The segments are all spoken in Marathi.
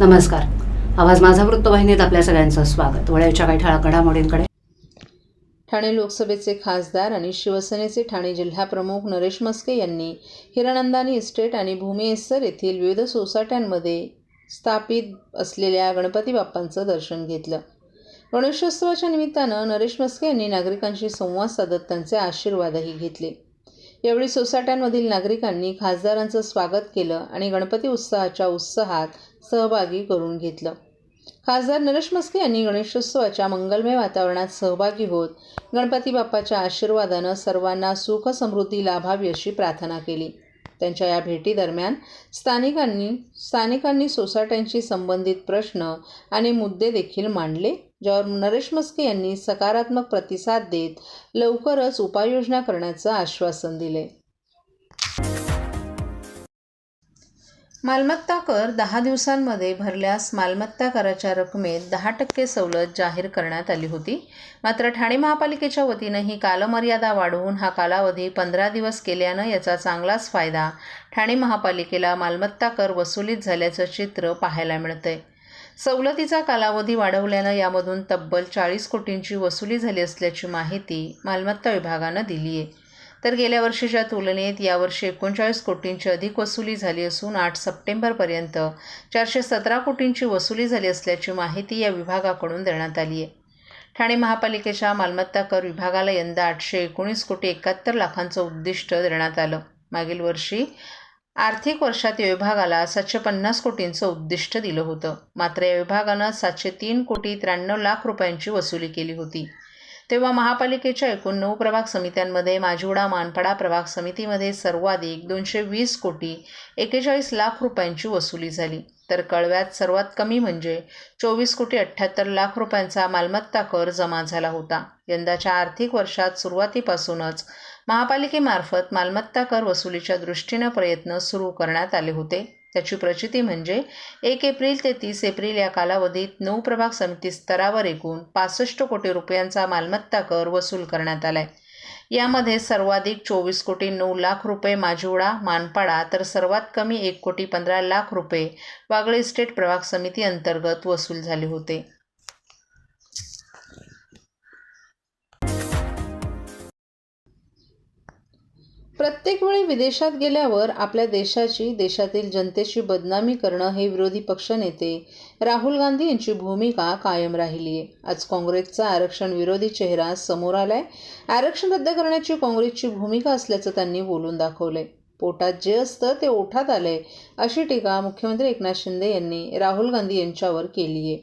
नमस्कार. आवाज माझा वृत्तवाहिनीत आपल्या सगळ्यांचं स्वागत. वळ्याच्या काही ठळा घडामोडींकडे. ठाणे लोकसभेचे खासदार आणि शिवसेनेचे ठाणे जिल्हाप्रमुख नरेश मस्के यांनी हिरानंदानी इस्टेट आणि भूमिएसर येथील विविध सोसायट्यांमध्ये स्थापित असलेल्या गणपती बाप्पांचं दर्शन घेतलं. गणेशोत्सवाच्या निमित्तानं नरेश मस्के यांनी नागरिकांशी संवाद साधत त्यांचे आशीर्वादही घेतले. यावेळी सोसायट्यांमधील नागरिकांनी खासदारांचं स्वागत केलं आणि गणपती उत्साहाच्या उत्साहात सहभागी करून घेतलं. खासदार नरेश मस्के यांनी गणेशोत्सवाच्या मंगलमय वातावरणात सहभागी होत गणपती बाप्पाच्या आशीर्वादानं सर्वांना सुख समृद्धी लाभावी अशी प्रार्थना केली. त्यांच्या या भेटीदरम्यान स्थानिकांनी स्थानिकांनी सोसायट्यांशी संबंधित प्रश्न आणि मुद्दे देखील मांडले ज्यावर नरेश मस्के यांनी सकारात्मक प्रतिसाद देत लवकरच उपाययोजना करण्याचं आश्वासन दिले. मालमत्ता कर दहा दिवसांमध्ये भरल्यास मालमत्ता कराच्या रकमेत दहा टक्के सवलत जाहीर करण्यात आली होती. मात्र ठाणे महापालिकेच्या वतीनं ही कालमर्यादा वाढवून हा कालावधी पंधरा दिवस केल्यानं याचा चांगलाच फायदा ठाणे महापालिकेला मालमत्ता कर वसुलीत झाल्याचं चित्र पाहायला मिळतंय. सवलतीचा कालावधी वाढवल्यानं यामधून तब्बल चाळीस कोटींची वसुली झाली असल्याची माहिती मालमत्ता विभागानं दिली आहे तर गेल्या वर्षीच्या तुलनेत यावर्षी एकोणचाळीस कोटींची अधिक वसुली झाली असून आठ सप्टेंबरपर्यंत चारशे सतरा कोटींची वसुली झाली असल्याची माहिती या विभागाकडून देण्यात आली आहे. ठाणे महापालिकेच्या मालमत्ता कर विभागाला यंदा आठशे एकोणीस कोटी एकाहत्तर लाखांचं उद्दिष्ट देण्यात आलं. मागील वर्षी आर्थिक वर्षात या विभागाला सातशे पन्नास कोटींचं उद्दिष्ट दिलं होतं. मात्र या विभागानं सातशे तीन कोटी त्र्याण्णव लाख रुपयांची वसुली केली होती. तेव्हा महापालिकेच्या एकूण नऊ प्रभाग समित्यांमध्ये माजिवडा मानपाडा प्रभाग समितीमध्ये सर्वाधिक दोनशे वीस कोटी एकेचाळीस लाख रुपयांची वसुली झाली. तर कळव्यात सर्वात कमी म्हणजे चोवीस कोटी अठ्ठ्याहत्तर लाख रुपयांचा मालमत्ता कर जमा झाला होता. यंदाच्या आर्थिक वर्षात सुरुवातीपासूनच महापालिकेमार्फत मालमत्ता कर वसुलीच्या दृष्टीनं प्रयत्न सुरू करण्यात आले होते. त्याची प्रचिती म्हणजे एक एप्रिल ते तीस एप्रिल या कालावधीत नऊ प्रभाग समिती स्तरावर एकूण पासष्ट कोटी रुपयांचा मालमत्ता कर वसूल करण्यात आलाय. यामध्ये सर्वाधिक चोवीस कोटी नऊ लाख रुपये माजिवडा मानपाडा तर सर्वात कमी एक कोटी पंधरा लाख रुपये वागळे इस्टेट प्रभाग समिती अंतर्गत वसूल झाले होते. प्रत्येक वेळी विदेशात गेल्यावर आपल्या देशाची देशातील जनतेची बदनामी करणं हे विरोधी पक्षनेते राहुल गांधी यांची भूमिका कायम राहिली आहे आज काँग्रेसचा आरक्षण विरोधी चेहरा समोर आलाय. आरक्षण रद्द करण्याची काँग्रेसची भूमिका असल्याचं त्यांनी बोलून दाखवलंय. पोटात जे असतं ते ओठात आलंय अशी टीका मुख्यमंत्री एकनाथ शिंदे यांनी राहुल गांधी यांच्यावर केली आहे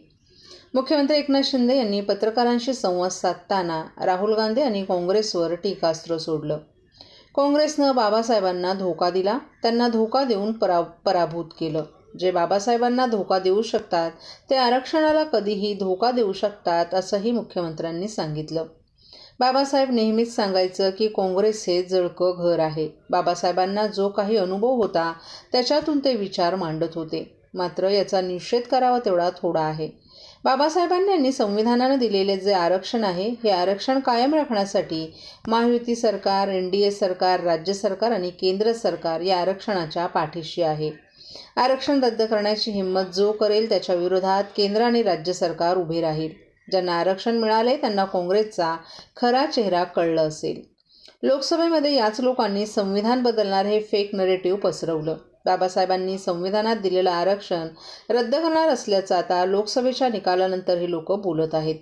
मुख्यमंत्री एकनाथ शिंदे यांनी पत्रकारांशी संवाद साधताना राहुल गांधी आणि काँग्रेसवर टीकास्त्र सोडलं. काँग्रेसनं बाबासाहेबांना धोका दिला त्यांना धोका देऊन परा पराभूत केलं. जे बाबासाहेबांना धोका देऊ शकतात ते आरक्षणाला कधीही धोका देऊ शकतात असंही मुख्यमंत्र्यांनी सांगितलं. बाबासाहेब नेहमीच सांगायचं की काँग्रेस हे जळकं घर आहे. बाबासाहेबांना जो काही अनुभव होता त्याच्यातून ते विचार मांडत होते. मात्र याचा निषेध करावा तेवढा थोडा आहे. बाबासाहेबांनी यांनी संविधानानं दिलेले जे आरक्षण आहे हे आरक्षण कायम राखण्यासाठी महायुती सरकार एन डी ए सरकार राज्य सरकार आणि केंद्र सरकार या आरक्षणाच्या पाठीशी आहे. आरक्षण रद्द करण्याची हिंमत जो करेल त्याच्या विरोधात केंद्र आणि राज्य सरकार उभे राहील. ज्यांना आरक्षण मिळाले त्यांना काँग्रेसचा खरा चेहरा कळलं असेल. लोकसभेमध्ये याच लोकांनी संविधान बदलणार हे फेक नरेटिव्ह पसरवलं. बाबासाहेबांनी संविधानात दिलेलं आरक्षण रद्द करणार असल्याचं आता लोकसभेच्या निकालानंतर हे लोक बोलत आहेत.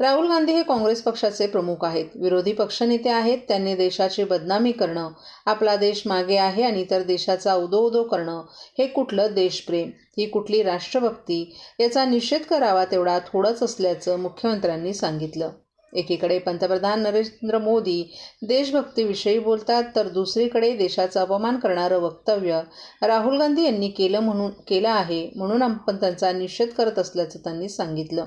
राहुल गांधी हे काँग्रेस पक्षाचे प्रमुख आहेत. विरोधी पक्षनेते आहेत. त्यांनी देशाची बदनामी करणं आपला देश मागे आहे आणि इतर देशाचा उदो उदो करणं हे कुठलं देशप्रेम? ही कुठली राष्ट्रभक्ती? याचा निषेध करावा तेवढा थोडंच असल्याचं मुख्यमंत्र्यांनी सांगितलं. एकीकडे पंतप्रधान नरेंद्र मोदी देशभक्तीविषयी बोलतात तर दुसरीकडे देशाचा अपमान करणारं वक्तव्य राहुल गांधी यांनी केलं म्हणून केलं आहे म्हणून आपण त्यांचा निषेध करत असल्याचं त्यांनी सांगितलं.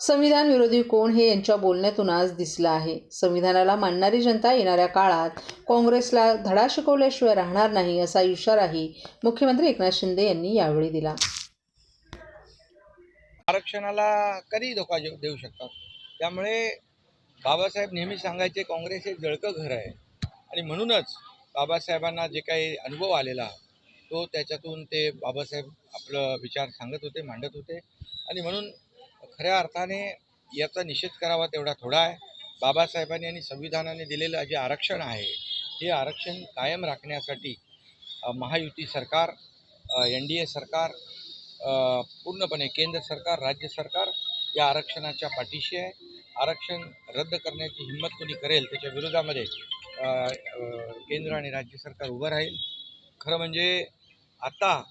संविधान विरोधी कोण हे यांच्या बोलण्यातून आज दिसलं आहे. संविधानाला मानणारी जनता येणाऱ्या काळात काँग्रेसला धडा शिकवल्याशिवाय राहणार नाही असा इशाराही मुख्यमंत्री एकनाथ शिंदे यांनी यावेळी दिला. आरक्षणाला कधी धोका देऊ शकतात? त्यामुळे बाबासाहेब नेहमी सांगायचे काँग्रेस हे जळकं घर आहे. आणि म्हणूनच बाबासाहेबांना जे काही अनुभव आलेला तो त्याच्यातून ते बाबासाहेब आपलं विचार सांगत होते मांडत होते. आणि म्हणून खऱ्या अर्थाने याचा निषेध करावा तेवढा थोडा आहे. बाबासाहेबांनी आणि संविधानाने दिलेलं जे आरक्षण आहे हे आरक्षण कायम राखण्यासाठी महायुती सरकार एन डी ए सरकार पूर्णपणे केंद्र सरकार राज्य सरकार या आरक्षणाच्या पाठीशी आहे. आरक्षण रद्द करण्याची हिंमत कोणी करेल त्याच्या विरोधामध्ये केंद्र आणि राज्य सरकार उभं राहील. खरं म्हणजे आता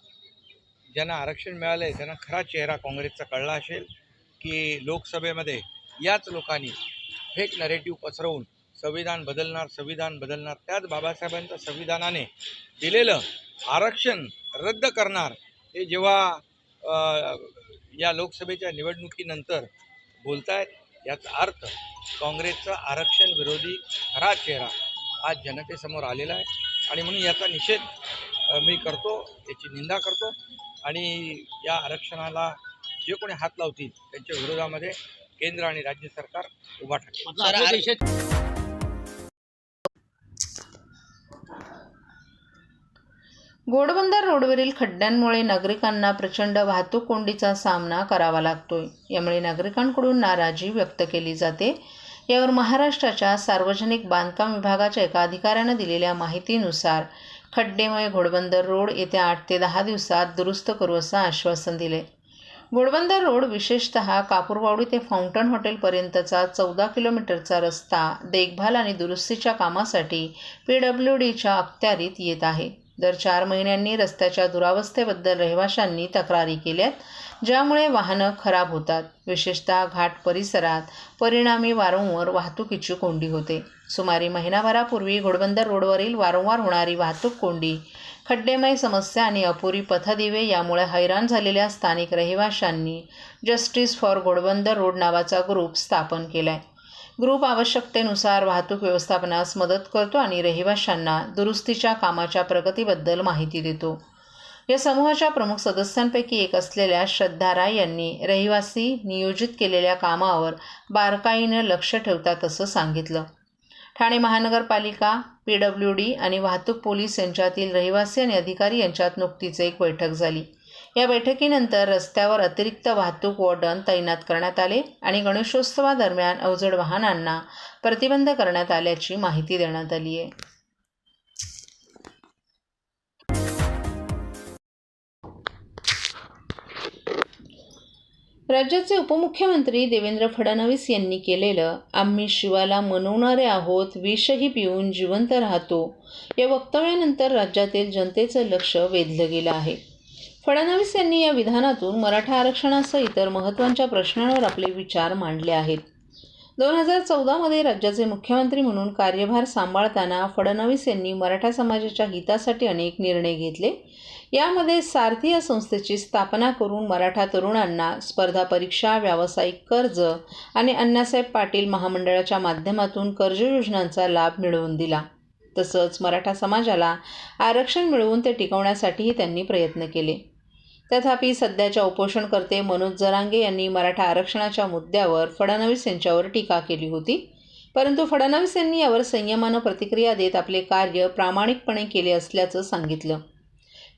ज्यांना आरक्षण मिळालं आहे त्यांना खरा चेहरा काँग्रेसचा कळला असेल की लोकसभेमध्ये याच लोकांनी फेक नरेटिव्ह पसरवून संविधान बदलणार संविधान बदलणार त्याच बाबासाहेबांच्या संविधानाने दिलेलं आरक्षण रद्द करणार हे जेव्हा या लोकसभेच्या निवडणुकीनंतर बोलतायत याचा अर्थ काँग्रेसचा आरक्षण विरोधी खरा चेहरा आज जनतेसमोर आलेला आहे. आणि म्हणून याचा निषेध मी करतो याची निंदा करतो. आणि या आरक्षणाला जे कोणी हात लावतील त्यांच्या विरोधामध्ये केंद्र आणि राज्य सरकार उभा ठाकेल सर, आर- घोडबंदर रोडवरील खड्ड्यांमुळे नागरिकांना प्रचंड वाहतूक कोंडीचा सामना करावा लागतोय. यामुळे नागरिकांकडून नाराजी व्यक्त केली जाते. यावर महाराष्ट्राच्या सार्वजनिक बांधकाम विभागाच्या एका अधिकाऱ्यानं दिलेल्या माहितीनुसार खड्डेमुळे घोडबंदर रोड येत्या आठ ते दहा दिवसात दुरुस्त करू असं आश्वासन दिले घोडबंदर रोड विशेषतः कापूरवावडी ते फाउंटन हॉटेलपर्यंतचा चौदा किलोमीटरचा रस्ता देखभाल आणि दुरुस्तीच्या कामासाठी पी डब्ल्यू डीच्या अखत्यारीत येत आहे. दर चार महिन्यांनी रस्त्याच्या दुरावस्थेबद्दल रहिवाशांनी तक्रारी केल्यात ज्यामुळे वाहनं खराब होतात. विशेषतः घाट परिसरात परिणामी वारंवार वाहतुकीची कोंडी होते. सुमारे महिनाभरापूर्वी घोडबंदर रोडवरील वारंवार होणारी वाहतूक कोंडी खड्डेमय समस्या आणि अपुरी पथदिवे यामुळे हैराण झालेल्या स्थानिक रहिवाशांनी जस्टिस फॉर घोडबंदर रोड नावाचा ग्रुप स्थापन केला आहे ग्रुप आवश्यकतेनुसार वाहतूक व्यवस्थापनास मदत करतो आणि रहिवाशांना दुरुस्तीच्या कामाच्या प्रगतीबद्दल माहिती देतो. या समूहाच्या प्रमुख सदस्यांपैकी एक असलेल्या श्रद्धा राय यांनी रहिवासी नियोजित केलेल्या कामावर बारकाईनं लक्ष ठेवतात असं सांगितलं. ठाणे महानगरपालिका पी डब्ल्यू डी आणि वाहतूक पोलीस यांच्यातील रहिवासी आणि अधिकारी यांच्यात नुकतीच एक बैठक झाली. या बैठकीनंतर रस्त्यावर अतिरिक्त वाहतूक वॉर्डन तैनात करण्यात आले आणि गणेशोत्सवादरम्यान अवजड वाहनांना प्रतिबंध करण्यात आल्याची माहिती देण्यात आली आहे. राज्याचे उपमुख्यमंत्री देवेंद्र फडणवीस यांनी केलेलं आम्ही शिवाला मनवणारे आहोत विषही पिऊन जिवंत राहतो या वक्तव्यानंतर राज्यातील जनतेचं लक्ष वेधलं गेलं आहे. फडणवीस यांनी या विधानातून मराठा आरक्षणासह इतर महत्त्वाच्या प्रश्नांवर आपले विचार मांडले आहेत. दोन हजार चौदामध्ये राज्याचे मुख्यमंत्री म्हणून कार्यभार सांभाळताना फडणवीस यांनी मराठा समाजाच्या हितासाठी अनेक निर्णय घेतले. यामध्ये सारथी या संस्थेची स्थापना करून मराठा तरुणांना स्पर्धा परीक्षा व्यावसायिक कर्ज आणि अण्णासाहेब पाटील महामंडळाच्या माध्यमातून कर्ज योजनांचा लाभ मिळवून दिला. तसंच मराठा समाजाला आरक्षण मिळवून ते टिकवण्यासाठीही त्यांनी प्रयत्न केले. तथापि सध्याच्या उपोषणकर्ते मनोज जरांगे यांनी मराठा आरक्षणाच्या मुद्द्यावर फडणवीस यांच्यावर टीका केली होती. परंतु फडणवीस यांनी यावर संयमानं प्रतिक्रिया देत आपले कार्य प्रामाणिकपणे केले असल्याचं सांगितलं.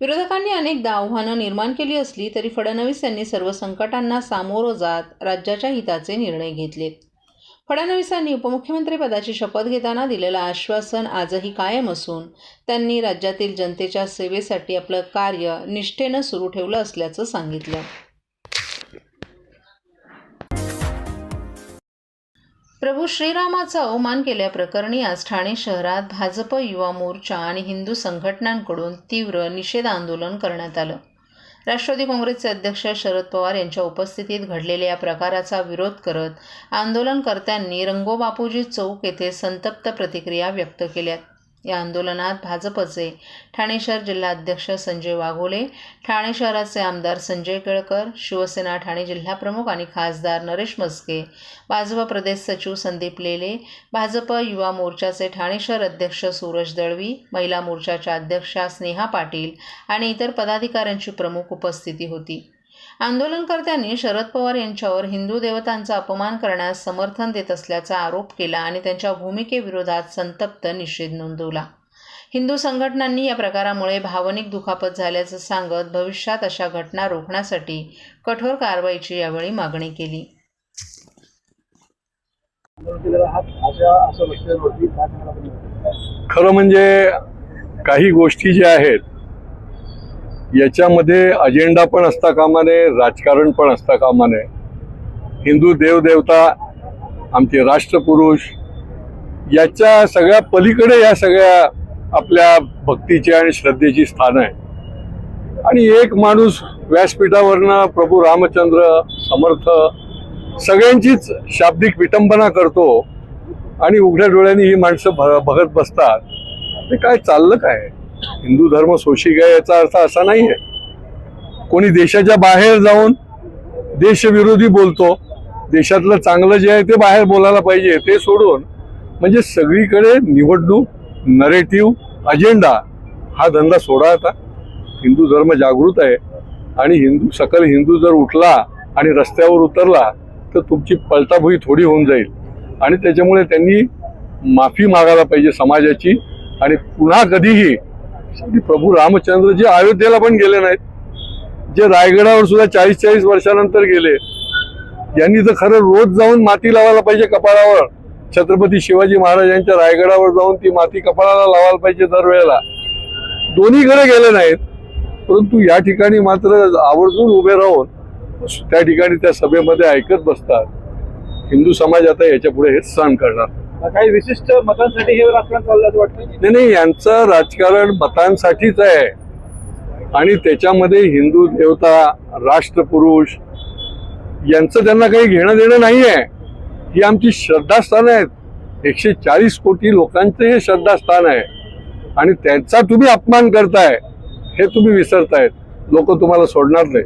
विरोधकांनी अनेकदा आव्हानं निर्माण केली असली तरी फडणवीस यांनी सर्व संकटांना सामोरं जात राज्याच्या हिताचे निर्णय घेतलेत फडणवीसांनी उपमुख्यमंत्रीपदाची शपथ घेताना दिलेलं आश्वासन आजही कायम असून त्यांनी राज्यातील जनतेच्या सेवेसाठी आपलं कार्य निष्ठेनं सुरू ठेवलं असल्याचं सांगितलं. प्रभू श्रीरामाचा अवमान केल्याप्रकरणी आज ठाणे शहरात भाजप युवा मोर्चा आणि हिंदू संघटनांकडून तीव्र निषेध आंदोलन करण्यात आलं. राष्ट्रवादी काँग्रेसचे अध्यक्ष शरद पवार यांच्या उपस्थितीत घडलेल्या या प्रकाराचा विरोध करत आंदोलनकर्त्यांनी रंगोबापूजी चौक येथे संतप्त प्रतिक्रिया व्यक्त केल्यात. या आंदोलनात भाजपचे ठाणे शहर जिल्हाध्यक्ष संजय वाघोले ठाणे शहराचे आमदार संजय केळकर शिवसेना ठाणे जिल्हाप्रमुख आणि खासदार नरेश मस्के भाजप प्रदेश सचिव संदीप लेले भाजप युवा मोर्चाचे ठाणे शहर अध्यक्ष सूरज दळवी महिला मोर्चाच्या अध्यक्षा स्नेहा पाटील आणि इतर पदाधिकाऱ्यांची प्रमुख उपस्थिती होती. आंदोलनकर्त्यांनी शरद पवार यांच्यावर हिंदू देवतांचा अपमान करण्यास समर्थन देत असल्याचा आरोप केला आणि त्यांच्या भूमिकेविरोधात संतप्त निषेध नोंदवला. हिंदू संघटनांनी या प्रकारामुळे भावनिक दुखापत झाल्याचं सांगत भविष्यात अशा घटना रोखण्यासाठी कठोर कारवाईची यावेळी मागणी केली. खरं म्हणजे काही गोष्टी ज्या आहेत याच्यामध्ये अजेंडा पण असता कामा नये राजकारण पण असता कामा नये हिंदू देवदेवता आमचे राष्ट्रपुरुष याच्या सगळ्या पलीकडे या सगळ्या आपल्या भक्तीची आणि श्रद्धेची स्थान आहे. आणि एक माणूस व्यासपीठावरनं प्रभू रामचंद्र समर्थ सगळ्यांचीच शाब्दिक विटंबना करतो आणि उघड्या डोळ्यांनी ही माणसं भ बघत बसतात. ते काय चाललं काय? हिंदू धर्म सोशिक आहे याचा अर्थ असा नाही आहे कोणी देशाच्या बाहेर जाऊन देशविरोधी बोलतो देशातलं चांगलं जे आहे ते बाहेर बोलायला पाहिजे ते सोडून म्हणजे सगळीकडे निवडणूक नरेटिव्ह अजेंडा हा धंदा सोडा आता. हिंदू धर्म जागृत आहे आणि हिंदू सकल हिंदू जर उठला आणि रस्त्यावर उतरला तर तुमची पलटाभुई थोडी होऊन जाईल. आणि त्याच्यामुळे त्यांनी माफी मागायला पाहिजे समाजाची आणि पुन्हा कधीही श्री प्रभू रामचंद्र जे अयोध्येला पण गेले नाहीत जे रायगडावर सुद्धा चाळीस चाळीस वर्षानंतर गेले यांनी तर खरं रोज जाऊन माती लावायला पाहिजे कपाळावर छत्रपती शिवाजी महाराजांच्या रायगडावर जाऊन ती माती कपाळाला लावायला पाहिजे दरवेळेला दोन्हीकडे गेले नाहीत परंतु या ठिकाणी मात्र आवर्जून उभे राहून त्या ठिकाणी त्या सभेमध्ये ऐकत बसतात. हिंदू समाज आता याच्यापुढे हेच सहन करणार. काही विशिष्ट मतांसाठी हे राजकारण चाललं असं वाटतं? नाही नाही यांचं राजकारण मतांसाठीच आहे. आणि त्याच्यामध्ये हिंदू देवता राष्ट्रपुरुष यांचं त्यांना काही घेणं देणं नाही आहे. ही आमची श्रद्धास्थान आहेत. एकशे चाळीस कोटी लोकांचं हे श्रद्धास्थान आहे. आणि त्यांचा तुम्ही अपमान करताय हे तुम्ही विसरतायत. लोक तुम्हाला सोडणार नाही